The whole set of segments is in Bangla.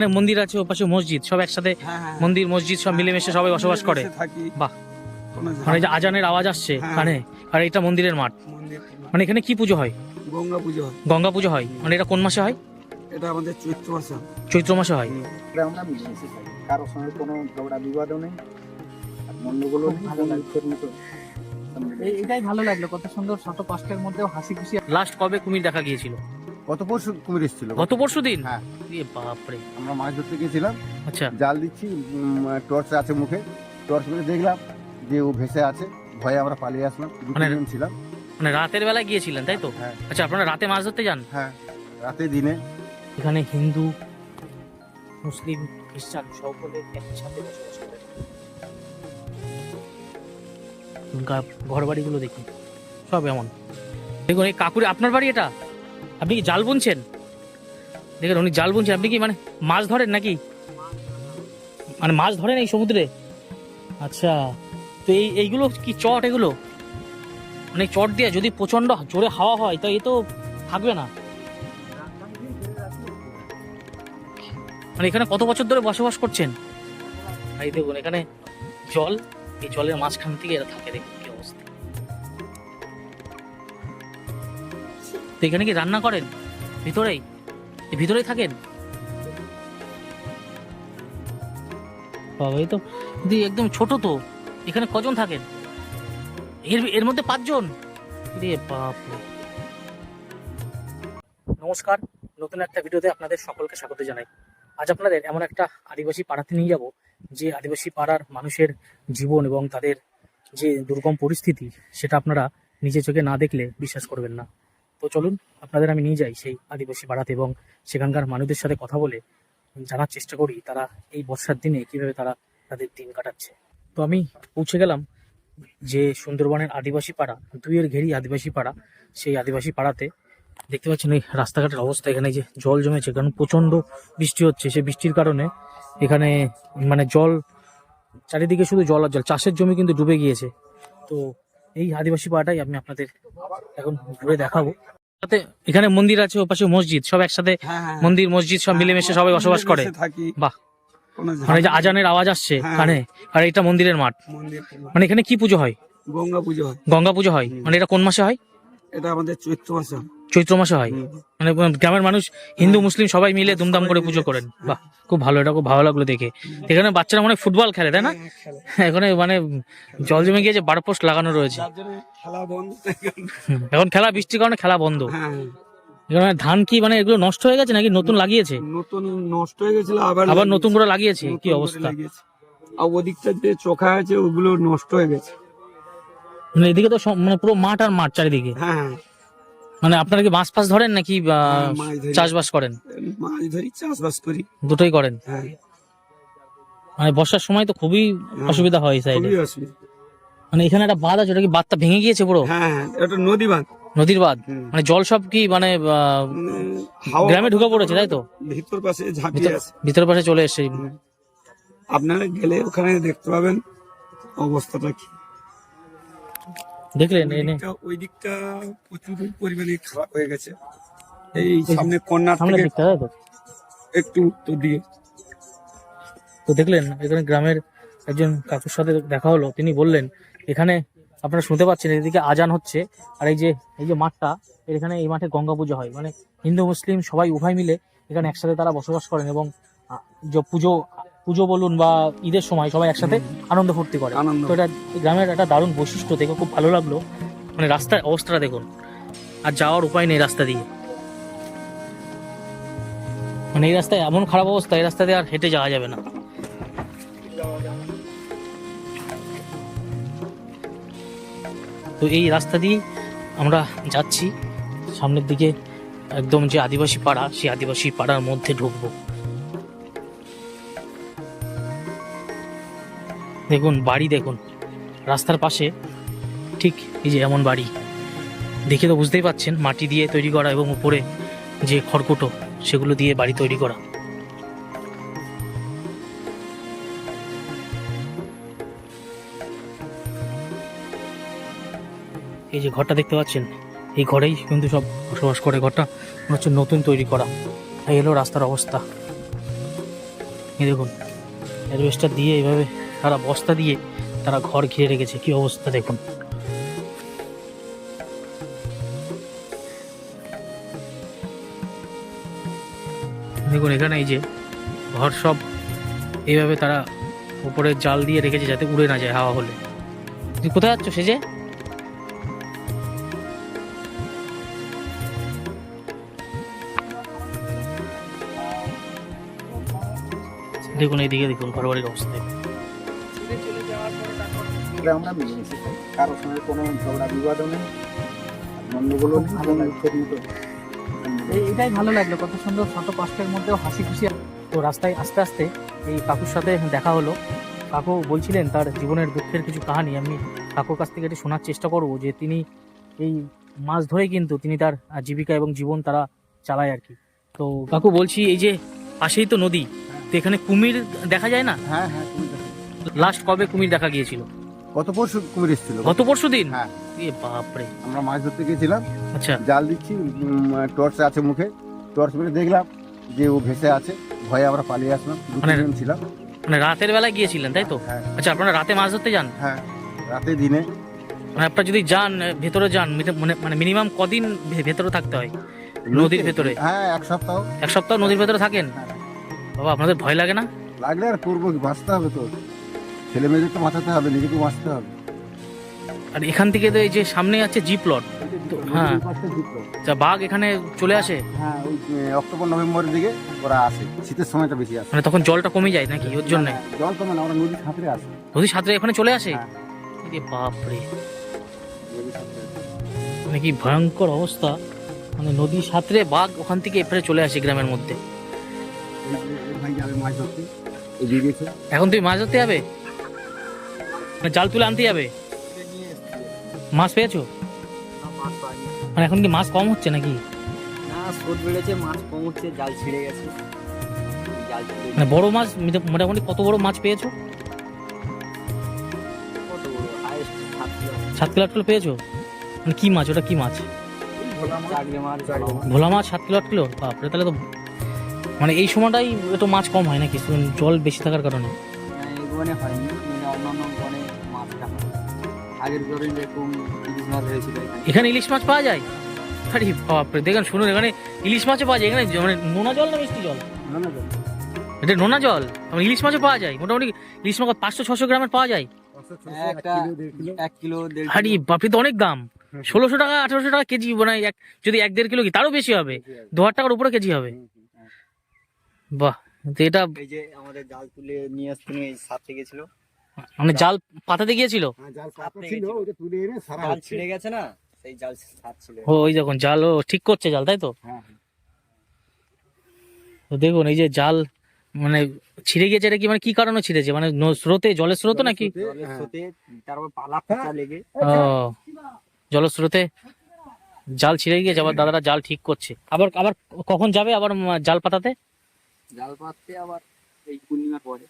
এখানে মন্দির আছে ওপাশে মসজিদ সব একসাথে হ্যাঁ, হ্যাঁ। মন্দির মসজিদ সব মিলেমিশে সবাই বসবাস করে। বাহ। মানে আজানের আওয়াজ আসছে হ্যাঁ। কানে আর এটা মন্দিরের মাঠ। মানে এখানে কি পুজো হয়? গঙ্গা পুজো হয়। গঙ্গা পুজো হয়? মানে এটা কোন মাসে হয়? এটা আমাদের চৈত্র মাসে হয়। চৈত্র মাসে হয়। আমরা মিলেমিশে থাকি। কারোর সঙ্গে কোনো ঝগড়া বিবাদও নেই। এই- এটাই ভালো লাগল। কত সুন্দর শত কষ্টের মধ্যেও হাসি খুশি। লাস্ট কবে কুমির দেখা গিয়েছিল? গত পরশু কুমির এসেছিল। গত পরশু দিন? হ্যাঁ। বাপরে। আমরা মাছ ধরতে গিয়েছিলাম আচ্ছা। জাল দিচ্ছি টর্চ আছে মুখে। টর্চ করে দেখলাম যে ও ভেসে আছে। ভয়ে আমরা পালিয়ে আসলাম। মানে- ছিলাম। মানে রাতের বেলায় গিয়েছিলেন তাই তো? হ্যাঁ। আচ্ছা আপনারা রাতে মাছ ধরতে যান? হ্যাঁ রাতে দিনে। এখানে হিন্দু মুসলিম খ্রিস্টান সকলে একসাথে বসবাস করে। ঘর বাড়িগুলো দেখুন। সব এমন। দেখুন এই কাকুরে আপনার বাড়ি এটা? আপনি কি জাল বুনছেন? দেখেন, উনি জাল বুনছেন। আপনি কি মানে মাছ ধরেন নাকি? মানে মাছ ধরেন এই সমুদ্রে? আচ্ছা তো এই, এইগুলো কি চট এগুলো? মানে চট দিয়ে যদি প্রচণ্ড জোরে হাওয়া হয়, তো এ তো থাকবে না। মানে এখানে কত বছর ধরে বসবাস করছেন? এই দেখুন, এখানে জল, এই জলের মাঝখান থেকে এরা থাকে, দেখুন কি অবস্থা। তো এখানে কি রান্না করেন? ভিতরেই? ভিতরেই থাকেন? বাবা এই তো, দি একদম ছোট তো। এখানে কজন থাকেন? এর এর মধ্যে পাঁচজন? নমস্কার, নতুন একটা ভিডিওতে আপনাদের সকলকে স্বাগত জানাই। আজ আপনাদের এমন একটা আদিবাসী পাড়াতে নিয়ে যাব, যে আদিবাসী পাড়ার মানুষের জীবন এবং তাদের যে দুর্গম পরিস্থিতি, সেটা আপনারা নিজে চোখে না দেখলে বিশ্বাস করবেন না। তো চলুন, আপনাদের আমি নিয়ে যাই সেই আদিবাসী পাড়াতে এবং সেখানকার মানুষদের সাথে কথা বলে জানার চেষ্টা করি তারা এই বর্ষার দিনে কীভাবে তারা তাদের দিন কাটাচ্ছে। তো আমি পৌঁছে গেলাম যে সুন্দরবনের আদিবাসী পাড়া, দুইয়ের ঘেরি আদিবাসী পাড়া, সেই আদিবাসী পাড়াতে। দেখতে পাচ্ছেন এই রাস্তাঘাটের অবস্থা, এখানে যে জল জমেছে, কারণ প্রচণ্ড বৃষ্টি হচ্ছে, সেই বৃষ্টির কারণে এখানে মানে জল, চারিদিকে শুধু জল আর জল, চাষের জমি কিন্তু ডুবে গিয়েছে। তো এই আদিবাসী পাড়াটাই আমি আপনাদের এখন ঘুরে দেখাবো। সাথে এখানে মন্দির আছে ওপাশে মসজিদ সব একসাথে হ্যাঁ, হ্যাঁ। মন্দির মসজিদ সব মিলেমিশে সবাই বসবাস করে। বাহ। মানে আজানের আওয়াজ আসছে হ্যাঁ। কানে আর এটা মন্দিরের মাঠ। মানে এখানে কি পুজো হয়? গঙ্গা পুজো হয়। গঙ্গা পুজো হয়? মানে এটা কোন মাসে হয়? এটা আমাদের চৈত্র মাসে হয়। চৈত্র মাসে হয়। মানে গ্রামের মানুষ হিন্দু মুসলিম সবাই মিলে ধুমধাম করে পুজো করেন। বাহ খুব ভালো এটা খুব ভালো লাগল দেখে। এখানে বাচ্চারা মনে ফুটবল খেলে তাই না? হ্যাঁ, এখানে মানে জল জমে গিয়েছে বার পোস্ট লাগানো রয়েছে। এখন খেলা বৃষ্টির কারণে খেলা বন্ধ। হ্যাঁ। এখানে ধান কি মানে এগুলো নষ্ট হয়ে গেছে নাকি নতুন লাগিয়েছে? নতুন নষ্ট হয়ে গেছিল আবার আবার নতুন করে লাগিয়েছে? কি অবস্থা? আর ওদিকটা যে চোখা আছে ওগুলো নষ্ট হয়ে গেছে। মানে এদিকে তো মানে পুরো মাঠ আর মাঠ চারিদিকে। হ্যাঁ। মানে আপনারা কি মাছ ফাছ ধরেন নাকি হ্যাঁ। চাষবাস করেন? মাছ ধরি চাষবাস করি। দুটোই করেন? হ্যাঁ। মানে বর্ষার সময় তো খুবই অসুবিধা হয় সাইডে মানে এখানে একটা বাঁধ আছে ওটা কি বাঁধটা ভেঙে গিয়েছে পুরো? হ্যাঁ হ্যাঁ এটা নদী বাঁধ। নদীর বাঁধ? মানে জল সব কি মানে হাওয়া গ্রামে ঢুকে পড়েছে তাই তো? ভিতর পাশে ঝাঁপিয়ে ভিতর- আছে। ভিতর পাশে চলে এসছে। আপনারা গেলে ওখানে দেখতে পাবেন অবস্থাটা কি। দেখলেন ওই দিকটা- ওই দিকটা প্রচুর পরিমাণে খারাপ হয়ে গেছে। এই সামনে সামনের থেকে দিকটা একটু উত্তর দিয়ে। তো দেখলেন এখানে গ্রামের একজন কাকুর সাথে দেখা হলো। তিনি বললেন এখানে আপনারা শুনতে পাচ্ছেন এদিকে আজান হচ্ছে। আর এই যে এই যে মাঠটা এখানে এই মাঠে গঙ্গা পুজো হয়। মানে হিন্দু মুসলিম সবাই উভয় মিলে এখানে একসাথে তারা বসবাস করেন এবং যে পুজো পুজো বলুন বা ঈদের সময় সবাই একসাথে আনন্দ ফুর্তি করে। তো এটা গ্রামের একটা দারুণ বৈশিষ্ট্য দেখে খুব ভালো লাগল। মানে রাস্তার অবস্থাটা দেখুন। আর যাওয়ার উপায় নেই রাস্তা দিয়ে। মানে এই রাস্তায় এমন খারাপ অবস্থা এই রাস্তা দিয়ে আর হেঁটে যাওয়া যাবে না। তো এই রাস্তা দিয়ে আমরা যাচ্ছি। সামনের দিকে একদম যে আদিবাসী পাড়া সেই আদিবাসী পাড়ার মধ্যে ঢুকবো। দেখুন, বাড়ি দেখুন। রাস্তার পাশে ঠিক এই যে এমন বাড়ি। দেখে তো বুঝতেই পাচ্ছেন, মাটি দিয়ে তৈরি করা এবং উপরে যে খড়কুটো, সেগুলো দিয়ে বাড়ি তৈরি করা। এই যে ঘরটা দেখতে পাচ্ছেন, এই ঘরেই কিন্তু সব বসবাস করে ঘরটা। মনে হচ্ছে নতুন তৈরি করা। এই হলো রাস্তার অবস্থা। দেখুন অ্যাডভেস্টার দিয়ে এইভাবে তারা বস্তা দিয়ে তারা ঘর ঘিরে রেখেছে। কি অবস্থা দেখুন। দেখুন, এখানে এই যে ঘর সব এইভাবে তারা উপরে জাল দিয়ে রেখেছে যাতে উড়ে না যায় হাওয়া হলে। তুই কোথায় যাচ্ছ সেজে? দেখুন, এইদিকে দেখুন ঘর বাড়ির অবস্থা দেখুন। এটা আমরা মিলেমিশে থাকি। কারোর সঙ্গে কোনো ঝগড়া বিবাদও নেই। লাগে। ঠিক মতো এটাই ভালো লাগল। কত সুন্দর ছোট কষ্টের মধ্যেও হাসি খুশি। তো রাস্তায় আস্তে আস্তে এই কাকুর সাথে দেখা হলো। কাকু বলছিলেন তার জীবনের দুঃখের কিছু কাহানি। আমি কাকুর কাছ থেকে একটু শোনার চেষ্টা করব যে তিনি এই মাছ ধরে কিন্তু তিনি তার জীবিকা এবং জীবন তারা চালায় আর কি। তো কাকু বলছি এই যে পাশেই তো নদী তো এখানে কুমির দেখা যায় না? হ্যাঁ হ্যাঁ লাস্ট কবে কুমির দেখা গিয়েছিল? গত পরশু কুমির এসেছিল। গত পরশু দিন? হ্যাঁ। এ বাপরে। আমরা মাছ ধরতে গিয়েছিলাম আচ্ছা। জাল দিচ্ছি টর্চ আছে মুখে। টর্চ মেরে দেখলাম যে ও ভেসে আছে। ভয়ে আমরা পালিয়ে আসলাম। মানে- তিনজন ছিলাম। মানে রাতের বেলায় গিয়েছিলেন তাই তো? হ্যাঁ। আচ্ছা আপনারা রাতে মাছ ধরতে যান? হ্যাঁ রাতে দিনে। মানে আপনারা যদি যান ভেতরে যান মানে- মানে মিনিমাম কদিন ভে- ভেতরে থাকতে হয়? নদীর ভেতরে? হ্যাঁ এক সপ্তাহ। এক সপ্তাহ নদীর ভেতরে থাকেন? বাবা আপনাদের ভয় লাগে না? লাগলে আর করব কি বাঁচতে হবে তো। ছেলে মেয়েদের তো বাঁচাতে হবে নিজেকে বাঁচতে হবে। আর এখান থেকে তো এই যে সামনে আছে জি প্লট হ্যাঁ। যা বাঘ এখানে চলে আসে? হ্যাঁ ওই অক্টোবর নভেম্বরের দিকে ওরা আসে। শীতের সময়টা বেশি আসে। মানে তখন জলটা কমে যায় নাকি? ওর জন্য? হ্যাঁ, জল কমে না ওরা নদী সাঁতরে আসে। নদী সাঁতরে এখানে চলে আসে? হ্যাঁ। বাপরে। মানে কি ভয়ঙ্কর অবস্থা। মানে নদী সাঁতরে বাঘ ওখান থেকে এপারে চলে আসে গ্রামের মধ্যে। এখন তুই মাছ ধরতে যাবে? জাল তুলে আনতে যাবে? মাছ পেয়েছ? মানে এখন কি মাছ কম হচ্ছে নাকি? না স্রোত বেড়েছে মাছ কম উঠছে জাল ছিঁড়ে গেছে। মানে বড় মাছ মোটামুটি কত বড় মাছ পেয়েছ? সাত কিলো। আট কিলো পেয়েছ? মানে কি মাছ? ওটা কি মাছ? ভালো মাছ। সাত কিলো আট কিলো? বাপরে তাহলে তো মানে এই সময়টাই একটু মাছ কম হয় নাকি? জল বেশি থাকার কারণে? হয়নি অন্যান্য আগের জ্বরে যেরকম ইলিশ মাছ হয়েছিল। এখানে। ইলিশ মাছ পাওয়া যায়? আরে বাপরে দেখেন শুনুন এখানে ইলিশ মাছও পাওয়া যায় এখানে মানে নোনা জল না মিষ্টি জল? এটা নোনা জল? মানে ইলিশ মাছও পাওয়া যায়? মোটামুটি ইলিশ মাছ পাঁচশো ছশো গ্রামের পাওয়া যায়? এক কিলো, আরে বাপরে তো অনেক দাম। ষোলোশো টাকা আঠারোশো টাকা কেজি মানে এক যদি এক দেড় কিলো কি তারও বেশি হবে। দু হাজার টাকার উপরে কেজি হবে। বাহ এটা এই যে আমাদের জাল তুলে নিয়ে আসতে নিয়ে সাথে গেছিল। মানে জাল পাতাতে গিয়েছিল? হ্যাঁ, জাল সাত ছিল ছিল। তুলে এনে সারা জাল ছিঁড়ে গেছে না? সেই জাল ছিল ও ওই যখন জাল ও ঠিক করছে জাল তাই তো? হ্যাঁ, হ্যাঁ। তো দেখুন এই যে জাল মানে ছিঁড়ে গিয়েছে এটা কি মানে কি কারণে ছিঁড়েছে? মানে স্রোতে জলের স্রোতে নাকি? জলের হ্যাঁ। স্রোতে জাল ছিঁড়ে গিয়েছে আবার দাদারা জাল ঠিক করছে। আবার আবার কখন যাবে আবার জাল পাতাতে? জাল পাততে আবার এই পূর্ণিমার পরে।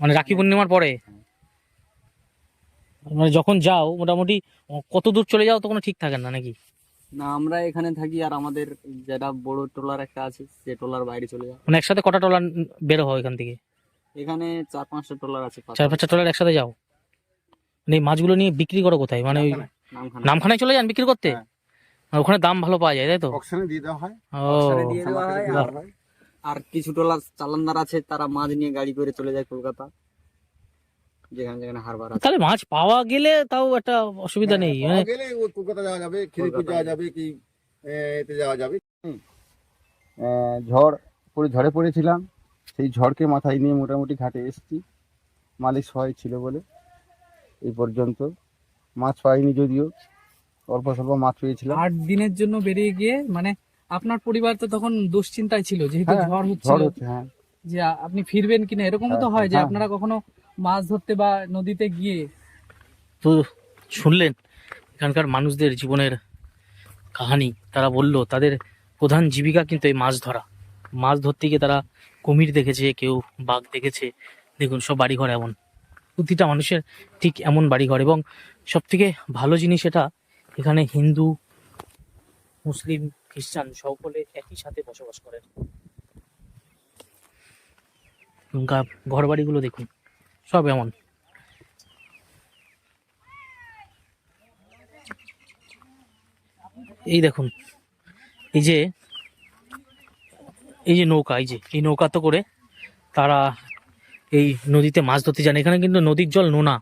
মানে রাখি পূর্ণিমার পরে? মানে যখন যাও মোটামুটি কত দূর চলে যাও তো কোনো ঠিক থাকে না নাকি? না আমরা এখানে থাকি আর আমাদের যেটা বড় ট্রলার একটা আছে সে ট্রলার বাইরে চলে যাও। মানে একসাথে কটা টলার বেরো হয় এখান থেকে? এখানে চার পাঁচটা ট্রলার আছে চার পাঁচটা টলার একসাথে যাও? মানে এই মাছগুলো নিয়ে বিক্রি করো কোথায়? মানে ওই নামখানায়। চলে যান বিক্রি করতে? হ্যাঁ। আর ওখানে দাম ভালো পাওয়া যায় তাই তো? অকশনে দিয়ে দেওয়া হয়। অক্সারে দিয়ে দেওয়া হয় আর- হয়। আর কিছু ট্রলার চালানদার আছে তারা মাছ নিয়ে গাড়ি করে চলে যায় কলকাতা। যেখানে যেখানে হারবার আছে। তাহলে মাছ পাওয়া গেলে তাও একটা অসুবিধা নেই হ্যাঁ, মানে গেলে কলকাতা যাওয়া যাবে যাওয়া যাবে কি এতে যাওয়া যাবে ঝড় পরে ঝড়ে পড়েছিলাম সেই ঝড়কে মাথায় নিয়ে মোটামুটি ঘাটে এসেছি। মালিক সহায় ছিল বলে এই পর্যন্ত। মাছ পাইনি যদিও অল্প স্বল্প মাছ পেয়েছিলাম। আট দিনের জন্য বেরিয়ে গিয়ে মানে আপনার পরিবার তো তখন দুশ্চিন্তায় ছিল যেহেতু হ্যাঁ, ঝড় হচ্ছিল। হচ্ছে হ্যাঁ। যে আপনি ফিরবেন কিনা এরকমও তো হ্যাঁ, যে। আপনারা কখনো মাছ ধরতে বা নদীতে গিয়ে? তো শুনলেন, এখানকার মানুষদের জীবনের কাহানি। তারা বলল, তাদের প্রধান জীবিকা কিন্তু এই মাছ ধরা। মাছ ধরতে গিয়ে তারা কুমির দেখেছে, কেউ বাঘ দেখেছে। দেখুন, সব বাড়িঘর এমন। প্রতিটা মানুষের ঠিক এমন বাড়িঘর এবং সব থেকে ভালো জিনিস এটা, এখানে হিন্দু, মুসলিম, খ্রিস্টান সকলে একই সাথে বসবাস করেন। ঘর বাড়িগুলো দেখুন। সব এমন। এই দেখুন, এই যে এই যে নৌকা, এই যে, এই নৌকাতে করে তারা এই নদীতে মাছ ধরতে যান। এখানে কিন্তু নদীর জল নোনা।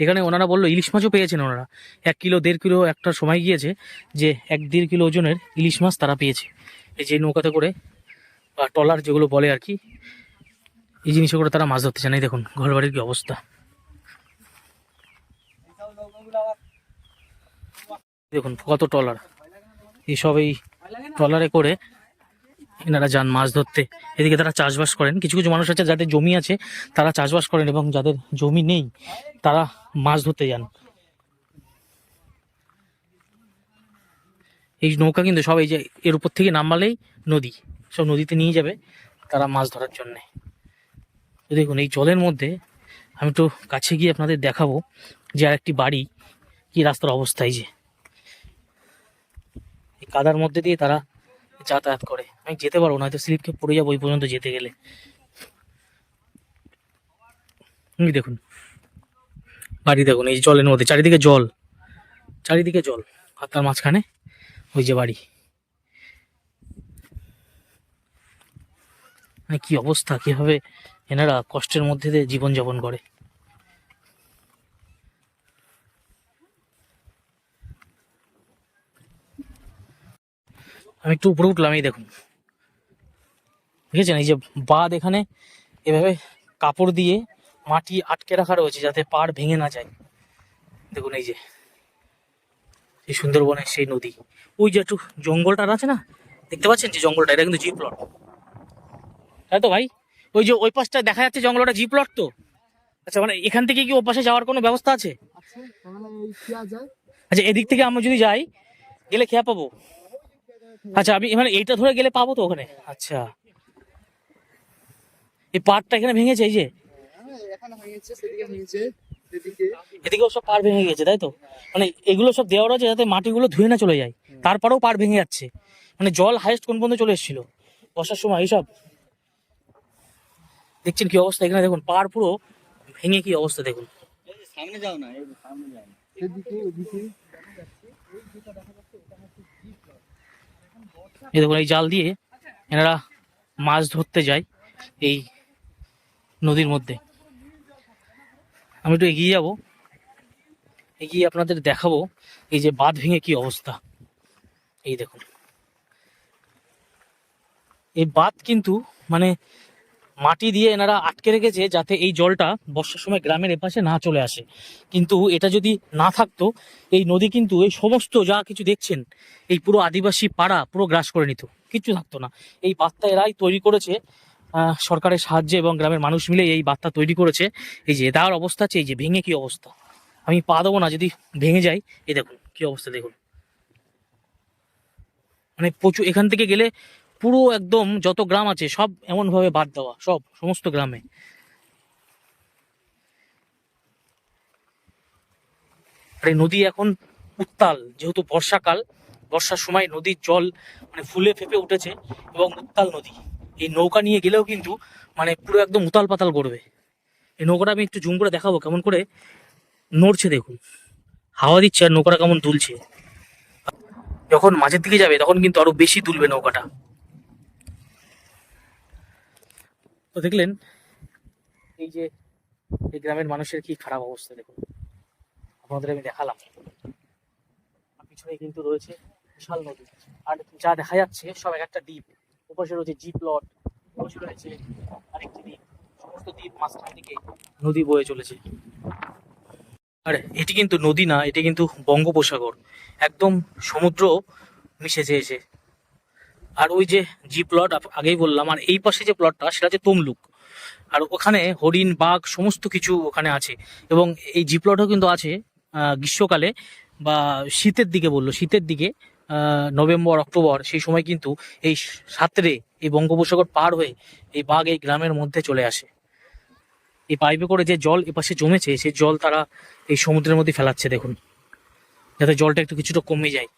এখানে ওনারা বলল, ইলিশ মাছও পেয়েছেন ওনারা। এক কিলো, দেড় কিলো একটা সময় গিয়েছে যে এক দেড় কিলো ওজনের ইলিশ মাছ তারা পেয়েছে। এই যে নৌকাতে করে বা টলার যেগুলো বলে আর কি এই জিনিসে করে তারা মাছ ধরতে চান এই দেখুন ঘর বাড়ির কি অবস্থা। দেখুন, কত ট্রলার। এইসব এই ট্রলারে করে এনারা যান মাছ ধরতে। এদিকে তারা চাষবাস করেন। কিছু কিছু মানুষ আছে, যাদের জমি আছে, তারা চাষবাস করেন এবং যাদের জমি নেই, তারা মাছ ধরতে যান। এই নৌকা কিন্তু সব এই যে এর উপর থেকে নামালেই নদী। সব নদীতে নিয়ে যাবে তারা মাছ ধরার জন্যে। দেখুন, এই জলের মধ্যে আমি একটু কাছে গিয়ে আপনাদের দেখাবো যে আর একটি বাড়ি কি রাস্তার অবস্থায় যে। এই কাদার মধ্যে দিয়ে তারা যাতায়াত করে। আমি যেতে পারব না, হয়তো স্লিপকে পড়ে যাব ওই পর্যন্ত যেতে গেলে। দেখুন, বাড়ি দেখুন, এই জলের মধ্যে, চারিদিকে জল চারিদিকে জল। আর তার মাঝখানে ওই যে বাড়ি। মানে কি অবস্থা, কীভাবে এনারা কষ্টের মধ্যে দিয়ে জীবনযাপন করে। আমি একটু উপরে উঠলাম, এই দেখুন। দেখেছেন? এই যে বাঁধ এখানে এভাবে কাপড় দিয়ে মাটি আটকে রাখা রয়েছে যাতে পাড় ভেঙে না যায়। দেখুন এই যে, এই সুন্দরবনের সেই নদী। ওই যে একটু জঙ্গলটা আছে না? দেখতে পাচ্ছেন যে জঙ্গলটা? এটা কিন্তু জি প্লট তাই তো ভাই? ওই যে ওই পাশটা দেখা যাচ্ছে জঙ্গলটা জি প্লট তো। আচ্ছা মানে এখান থেকে কি ও পাশে যাওয়ার কোনো ব্যবস্থা আছে? আচ্ছা এদিক থেকে আমরা যদি যাই গেলে খেয়া পাবো? আচ্ছা আমি মানে এইটা ধরে গেলে পাবো তো ওখানে? আচ্ছা। এই পাড়টা এখানে ভেঙেছে এই যে? এদিকেও সব পাড় ভেঙে গেছে তাই তো? মানে এগুলো সব দেওয়ার আছে যাতে মাটিগুলো ধুয়ে না চলে যায়। তারপরেও পাড় ভেঙে যাচ্ছে। মানে জল হাইস্ট কোন পর্যন্ত চলে এসেছিল? বর্ষার সময় এইসব? দেখছেন কি অবস্থা? এখানে দেখুন পাহাড় পুরো ভেঙে কি অবস্থা দেখুন। সামনে যাও না এই সামনে যাও এই দেখুন এই জাল দিয়ে এনারা মাছ ধরতে যায় এই নদীর মধ্যে। আমি একটু এগিয়ে যাব এগিয়ে আপনাদের দেখাবো এই যে বাঁধ ভেঙে কি অবস্থা। এই দেখুন। এই বাঁধ কিন্তু মানে মাটি দিয়ে এনারা আটকে রেখেছে যাতে এই জলটা বর্ষার সময় গ্রামের এপাশে না চলে আসে। কিন্তু এটা যদি না থাকতো, এই নদী কিন্তু এই সমস্ত যা কিছু দেখছেন, এই পুরো আদিবাসী পাড়া পুরো গ্রাস করে নিত। কিচ্ছু থাকতো না। এই বার্তা এরাই তৈরি করেছে সরকারের সাহায্যে এবং গ্রামের মানুষ মিলে এই বার্তা তৈরি করেছে। এই যে তার অবস্থা আছে, এই যে ভেঙে কি অবস্থা? আমি পা দেবো না, যদি ভেঙে যায়, এই দেখুন কি অবস্থা দেখুন। মানে প্রচুর, এখান থেকে গেলে পুরো একদম যত গ্রাম আছে সব এমন ভাবে বাদ দেওয়া, সব, সমস্ত গ্রামে। আর এই নদী এখন উত্তাল, যেহেতু বর্ষাকাল, বর্ষার সময় নদীর জল মানে ফুলে ফেপে উঠেছে এবং উত্তাল নদী। এই নৌকা নিয়ে গেলেও কিন্তু মানে পুরো একদম উতাল পাতাল করবে। এই নৌকাটা আমি একটু জুম করে দেখাবো, কেমন করে নড়ছে দেখুন। হাওয়া দিচ্ছে আর নৌকাটা কেমন দুলছে। যখন মাঝের দিকে যাবে, তখন কিন্তু আরও বেশি দুলবে নৌকাটা। তো দেখলেন, এই যে এই গ্রামের মানুষের কি খারাপ অবস্থা দেখুন। আপনাদের আমি দেখালাম। পিছনে কিন্তু রয়েছে বিশাল নদী। আর যা দেখা যাচ্ছে, সব এক একটা দ্বীপ। ওপাশে রয়েছে জি প্লট ওপাশে রয়েছে আরেকটি দ্বীপ। সমস্ত দ্বীপ মাঝখান দিকে নদী বয়ে চলেছে। আর এটি কিন্তু নদী না, এটি কিন্তু বঙ্গোপসাগর। একদম সমুদ্র মিশেছে এসে। আর ওই যে জি প্লট আগেই বললাম, আর এই পাশে যে প্লটটা সেটা হচ্ছে তমলুক। আর ওখানে হরিণ, বাঘ, সমস্ত কিছু ওখানে আছে। এবং এই জি প্লটও কিন্তু আছে গ্রীষ্মকালে বা শীতের দিকে বলল, শীতের দিকে নভেম্বর, অক্টোবর, সেই সময় কিন্তু এই সাঁতরে এই বঙ্গোপসাগর পার হয়ে এই বাঘ এই গ্রামের মধ্যে চলে আসে। এই পাইপে করে যে জল এপাশে জমেছে, সেই জল তারা এই সমুদ্রের মধ্যে ফেলাচ্ছে, দেখুন। যাতে জলটা একটু কিছুটা কমে যায়।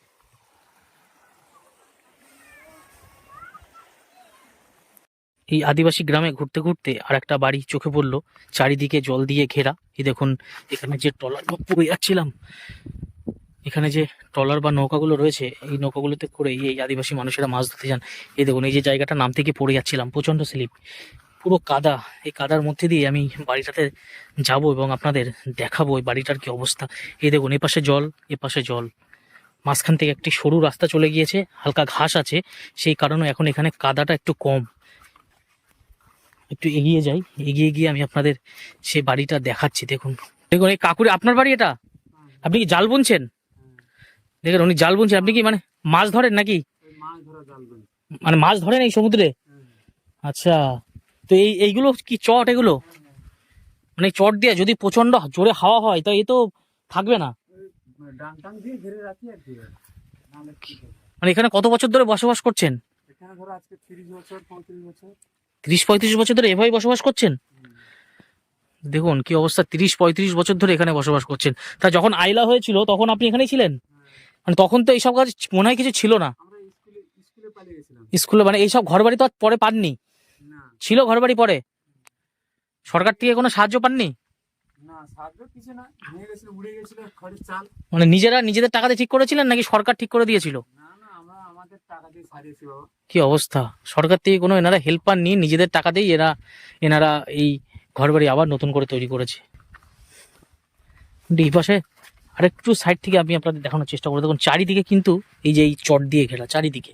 এই আদিবাসী গ্রামে ঘুরতে ঘুরতে আর একটা বাড়ি চোখে পড়ল। চারিদিকে জল দিয়ে ঘেরা। এই দেখুন, এখানে যে ট্রলার বা পড়ে যাচ্ছিলাম। এখানে যে ট্রলার বা নৌকাগুলো রয়েছে, এই নৌকাগুলোতে করে এই আদিবাসী মানুষেরা মাছ ধরতে যান। এই দেখুন, এই যে জায়গাটা নাম থেকে পড়ে যাচ্ছিলাম প্রচণ্ড স্লিপ। পুরো কাদা। এই কাদার মধ্যে দিয়ে আমি বাড়িটাতে যাব এবং আপনাদের দেখাবো এই বাড়িটার কি অবস্থা। এই দেখুন, এ পাশে জল, এ পাশে জল। মাঝখান থেকে একটি সরু রাস্তা চলে গিয়েছে, হালকা ঘাস আছে। সেই কারণে এখন এখানে কাদাটা একটু কম। একটু এগিয়ে যাই। এগিয়ে গিয়ে আমি আপনাদের সেই বাড়িটা দেখাচ্ছি, দেখুন। দেখুন, এই কাকুরে, আপনার বাড়ি এটা? আপনি কি জাল বুনছেন? দেখুন, উনি জাল বুনছেন। আপনি কি মানে মাছ ধরেন নাকি? মানে মাছ ধরেন এই সমুদ্রে? আচ্ছা তো এই, এইগুলো কি চট এগুলো? মানে চট দিয়ে যদি প্রচণ্ড জোরে হাওয়া হয়, তো এ তো থাকবে না। মানে এখানে কত বছর ধরে বসবাস করছেন? ধরে এভাবে বসবাস করছেন? দেখুন কি অবস্থা তিরিশ পঁয়ত্রিশ বছর ধরে এখানে বসবাস করছেন। তা যখন আইলা হয়েছিল তখন আপনি এখানেই ছিলেন? মানে তখন তো এইসব কাজ মনে হয় কিছু ছিল না। স্কুলে মানে এইসব ঘর বাড়ি তো আর পরে পাননি? ছিল ঘর বাড়ি পরে? সরকার থেকে কোনো সাহায্য পাননি? মানে নিজেরা নিজেদের টাকাতে ঠিক করেছিলেন নাকি সরকার ঠিক করে দিয়েছিল? কি অবস্থা? সরকার থেকে কোনো এনারা হেল্প পাননি? নিজেদের টাকা দিয়ে এরা, এনারা এই ঘরবাড়ি আবার নতুন করে তৈরি করেছে। এই পাশে আরেকটু সাইড থেকে আমি আপনাদের দেখানোর চেষ্টা করে দেখুন, চারিদিকে কিন্তু এই যে এই চট দিয়ে ঘেরা, চারিদিকে।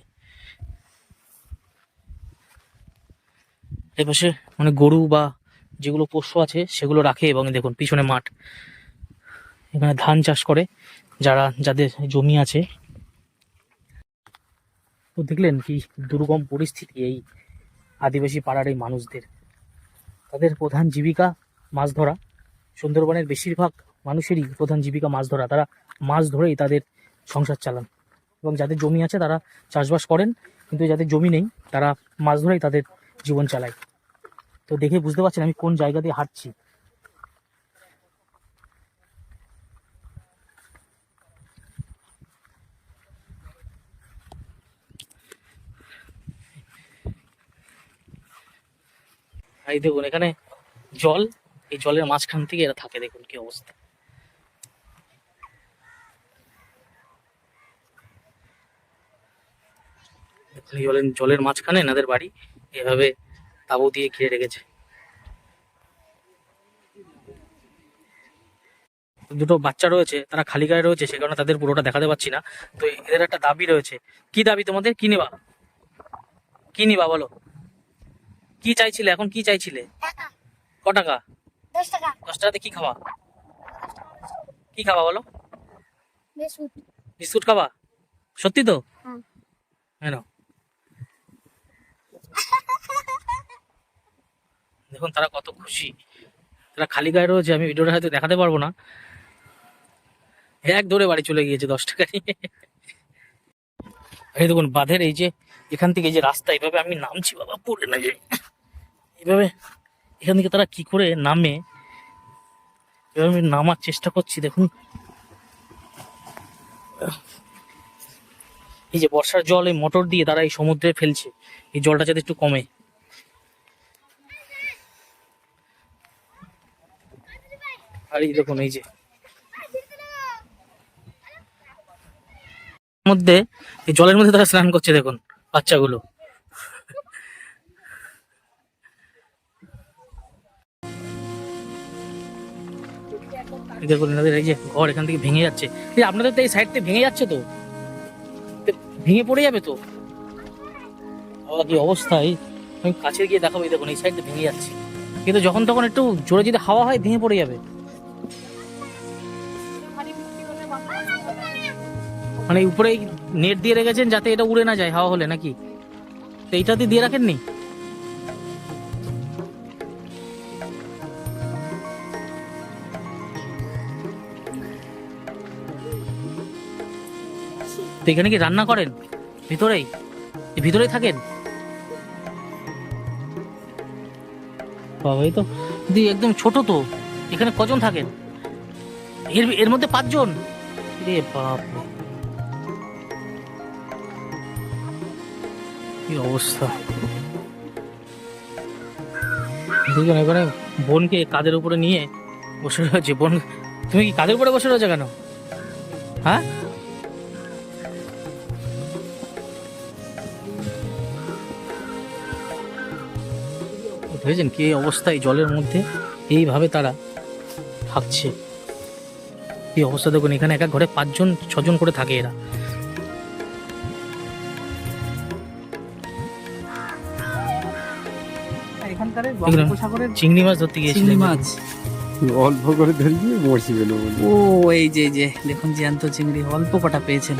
এই পাশে মানে গরু বা যেগুলো পোষ্য আছে, সেগুলো রাখে এবং দেখুন, পিছনে মাঠ। এখানে ধান চাষ করে যারা, যাদের জমি আছে তো দেখলেন কি দুর্গম পরিস্থিতি এই আদিবাসী পাড়ার এই মানুষদের। তাদের প্রধান জীবিকা মাছ ধরা। সুন্দরবনের বেশিরভাগ মানুষেরই প্রধান জীবিকা মাছ ধরা। তারা মাছ ধরেই তাদের সংসার চালান এবং যাদের জমি আছে তারা চাষবাস করেন, কিন্তু যাদের জমি নেই তারা মাছ ধরেই তাদের জীবন চালায়। তো দেখে বুঝতে পারছেন আমি কোন জায়গা দিয়ে হাঁটছি। এই দেখুন, এখানে জল, এই জলের মাঝখান থেকে এরা থাকে, দেখুন কি অবস্থা। জলের জলের মাঝখানে এনাদের বাড়ি, এভাবে তাঁবু দিয়ে ঘিরে রেখেছে। দুটো বাচ্চা রয়েছে, তারা খালি গায়ে রয়েছে, সে কারণে তাদের পুরোটা দেখাতে পাচ্ছি না। তো এদের একটা দাবি রয়েছে। কি দাবি তোমাদের? কি নিবা? কি নিবা বলো? কি চাইছিলে? এখন কি চাইছিলে? ক টাকা? দশ টাকা। টাকাতে কি খাওয়া কি খাওয়া বলো? বিস্কুট। খাবা? সত্যি তো। কেন দেখুন তারা কত খুশি। তারা খালি গায়ে রয়েছে আমি ভিডিওটা হয়তো দেখাতে পারব না। এক ধরে বাড়ি চলে গিয়েছে দশ টাকা নিয়ে। এই দেখুন বাঁধের এই যে এখান থেকে যে রাস্তা এইভাবে আমি নামছি বাবা পড়ে না যে এইভাবে এখান থেকে তারা কি করে নামে? এভাবে আমি নামার চেষ্টা করছি, দেখুন। এই যে বর্ষার জল, এই মোটর দিয়ে তারা এই সমুদ্রে ফেলছে। এই জলটা যাতে একটু কমে। আর এই দেখুন, এই যে। মধ্যে, এই জলের মধ্যে তারা স্নান করছে, দেখুন, বাচ্চাগুলো। ঘর এখান থেকে ভেঙে যাচ্ছে। আপনাদের তো এই সাইডটা ভেঙে যাচ্ছে তো? ভেঙে পড়ে যাবে তো? কি অবস্থা, এই আমি কাছে গিয়ে দেখাবো, এই দেখুন, এই সাইডটা ভেঙে যাচ্ছে। কিন্তু যখন তখন একটু জোরে যদি হাওয়া হয়, ভেঙে পড়ে যাবে। মানে উপরে নেট দিয়ে রেখেছেন যাতে এটা উড়ে না যায়, হাওয়া হলে নাকি? তো এইটাতে দিয়ে রাখেননি? তো এখানে কি রান্না করেন? ভিতরেই? ভিতরেই থাকেন? বাবা এই তো, দি, একদম ছোট তো। এখানে কজন থাকেন? এর এর মধ্যে পাঁচজন? রে বাপ কি অবস্থা? দুজন এবারে বোনকে কাদের উপরে নিয়ে বসে রয়েছে। বোন, তুমি কি কাদের উপরে বসে রয়েছে কেন? হ্যাঁ? ভেবেছেন কি অবস্থায় জলের মধ্যে এইভাবে তারা থাকছে? এই অবস্থা? দেখুন এখানে এক এক ঘরে পাঁচজন ছজন করে থাকে এরা। চিংড়ি মাছ ধরতে চিংড়ি মাছ। অল্প করে ধরি মরছি গেল ও এই যে যে দেখুন জ্যান্ত চিংড়ি অল্প কটা পেয়েছেন।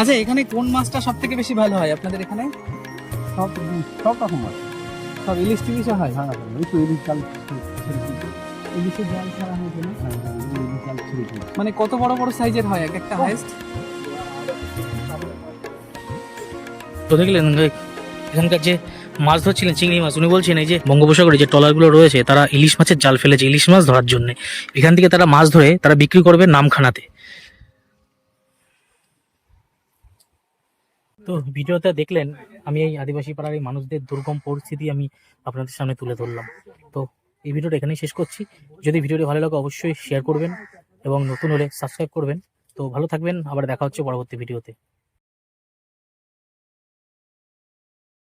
আচ্ছা এখানে কোন মাছটা সব থেকে বেশি ভালো হয় আপনাদের এখানে? সব সব রকম আছে সব ইলিশ টিলিশও হয় হ্যাঁ তো ইলিশ জাল ইলিশের জাল ছাড়া হয়েছে না হ্যাঁ হ্যাঁ ইলিশ জাল মানে কত বড় বড় সাইজের হয়? এক একটা হাইস্ট? তো দেখলেন এখানকার যে মাছ ধরছিলেন চিংড়ি মাছ উনি বলছেন এই যে বঙ্গোপসাগরে যে ট্রলারগুলো রয়েছে তারা ইলিশ মাছের জাল ফেলেছে ইলিশ মাছ ধরার জন্য। এখান থেকে তারা মাছ ধরে তারা বিক্রি করবে নামখানাতে। তো ভিডিওতে দেখলেন আমি এই আদিবাসী পাড়ার এই মানুষদের দুর্গম পরিস্থিতি আমি আপনাদের সামনে তুলে ধরলাম। তো এই ভিডিওটা এখানেই শেষ করছি। যদি ভিডিওটি ভালো লাগে অবশ্যই শেয়ার করবেন এবং নতুন হলে সাবস্ক্রাইব করবেন। তো ভালো থাকবেন। আবার দেখা হচ্ছে পরবর্তী ভিডিওতে।